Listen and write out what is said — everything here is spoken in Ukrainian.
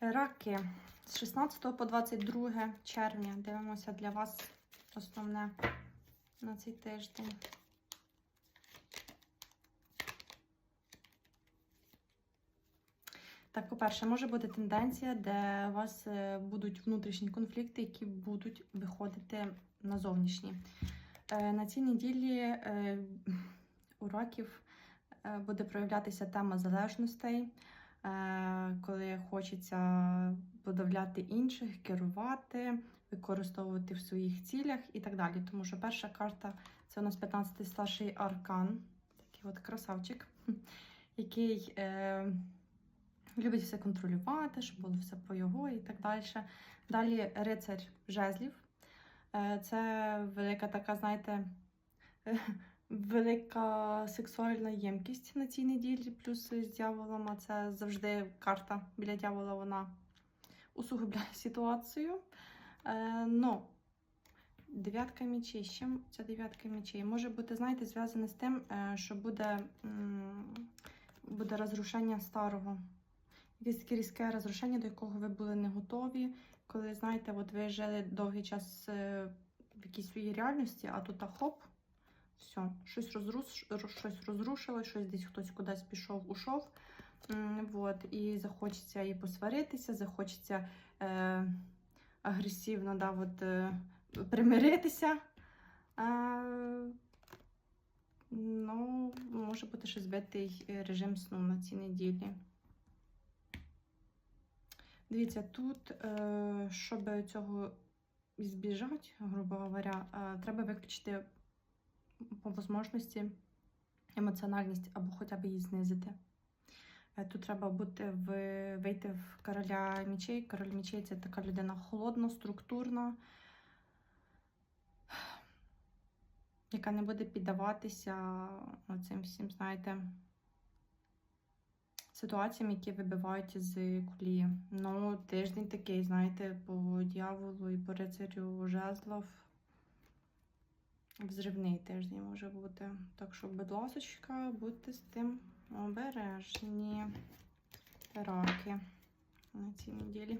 Раки з 16 по 22 червня. Дивимося для вас основне на цей тиждень. Так, по-перше, може бути тенденція, де у вас е, будуть внутрішні конфлікти, які будуть виходити на зовнішні. Е, На цій неділі е, у раків буде проявлятися тема залежностей, коли хочеться подавляти інших, керувати, використовувати в своїх цілях і так далі. Тому що перша карта це у нас 15-й старший аркан, такий от красавчик, який е, любить все контролювати, щоб було все по його і так далі. Далі рицар жезлів. Е, Це велика така, знаєте, е, велика сексуальна ємкість на цій неділі, плюс з дьяволом, а це завжди карта біля дьявола, вона усугубляє ситуацію. Е, Ну, дев'ятка мечей. З чим ця дев'ятка мечей? Може бути, знаєте, зв'язане з тим, е, що буде, буде розрушення старого. Якесь різке розрушення, до якого ви були не готові. Коли, знаєте, от ви жили довгий час е, в якійсь своїй реальності, а тут а хоп, все, щось, розруш, щось розрушилось, щось десь хтось кудись пішов, ушов. Вот, і захочеться і посваритися, захочеться е, агресивно да, от, е, примиритися. Е, ну, може бути ще збитий режим сну на цій неділі. Дивіться, тут, е, щоб цього збіжати, грубо говоря, е, треба виключити по можливості емоціональність або хоча б її знизити. Е, Тут треба бути в, вийти в короля мічей. Король мічей це така людина холодна, структурна, яка не буде піддаватися оцим всім, знаєте, ситуаціям, які вибивають з колії. Ну, тиждень такий, знаєте, по дьяволу і по рицарю жезлов. Взривний тиждень може бути. Так що, будь ласочка, будьте з тим обережні раки на цій неділі.